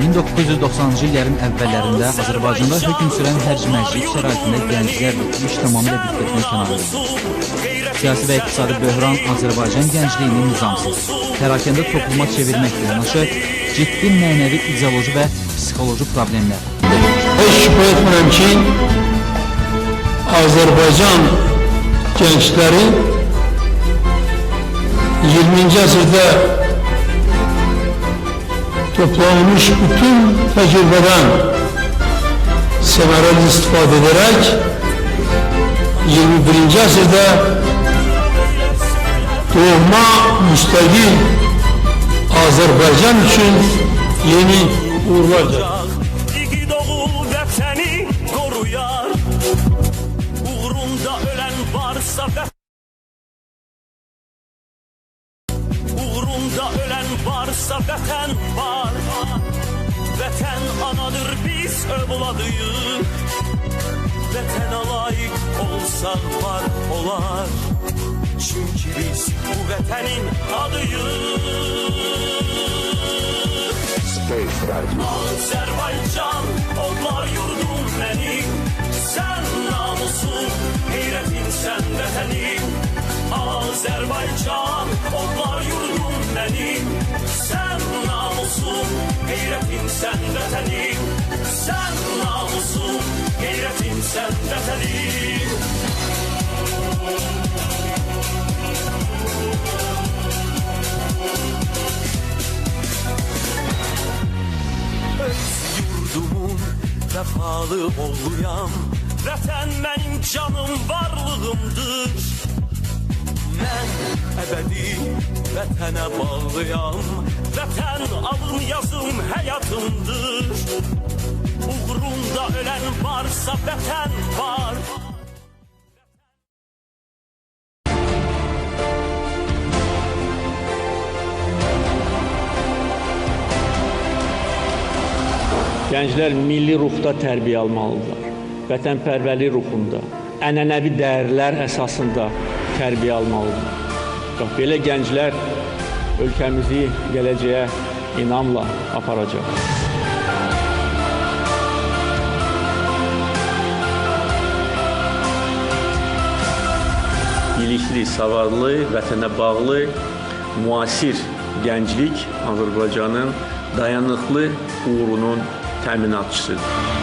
1990-cı illərin əvvəllərində Azərbaycanda hökm sürən hərc-mərcilik şəraitində gənclərlə iş tamamilə diqqətinə kənar edildi. Siyasi və iqtisadi böhran Azərbaycan gəncliyini nizamsız, pərakəndə topluma çevirməklə yanaşı ciddi mənəvi, ideoloji və psixoloji problemlər, Heç şüphe etmirəm ki, Azərbaycan gençləri 20-ci əsrdə toplanmış bütün təcrübədən səmərəli istifadə edərək 21-ci əsrdə doğma müstəqil Azərbaycan üçün yeni uğurlar gətirir. İki doğu vətəni qoruyar Uğrunda ölən varsa Uğrunda ölən varsa vətən var. Vətən anadır biz övladıyıq Vətənə layiq olsaq var olar. Çünki biz bu vətənin adıyıq Azerbaycan onlar yurdum benim Sen namusun gayretin sen vetenim Azerbaycan onlar benim. Sen namusun gayretin sen vetenim Sen namusun gayretin sen vetenim öz yurdumun vefalı oğluyam Vətən mənim canım varlığımdır Mən əbədi vətənə bağlıyam. Vətən alın yazım həyatımdır. Uğrunda ölən varsa vətən var. Gənclər milli ruhda tərbiyə almalıdırlar. Vətənpərvərlik ruhunda, ənənəvi dəyərlər əsasında tərbiyə almalıdırlar. Bax belə gənclər ölkəmizi gələcəyə inamla aparacaq. bilikli, savadlı, vətənə bağlı, müasir gənclik Azərbaycanın dayanıqlı uğurunun təminatçısıdır.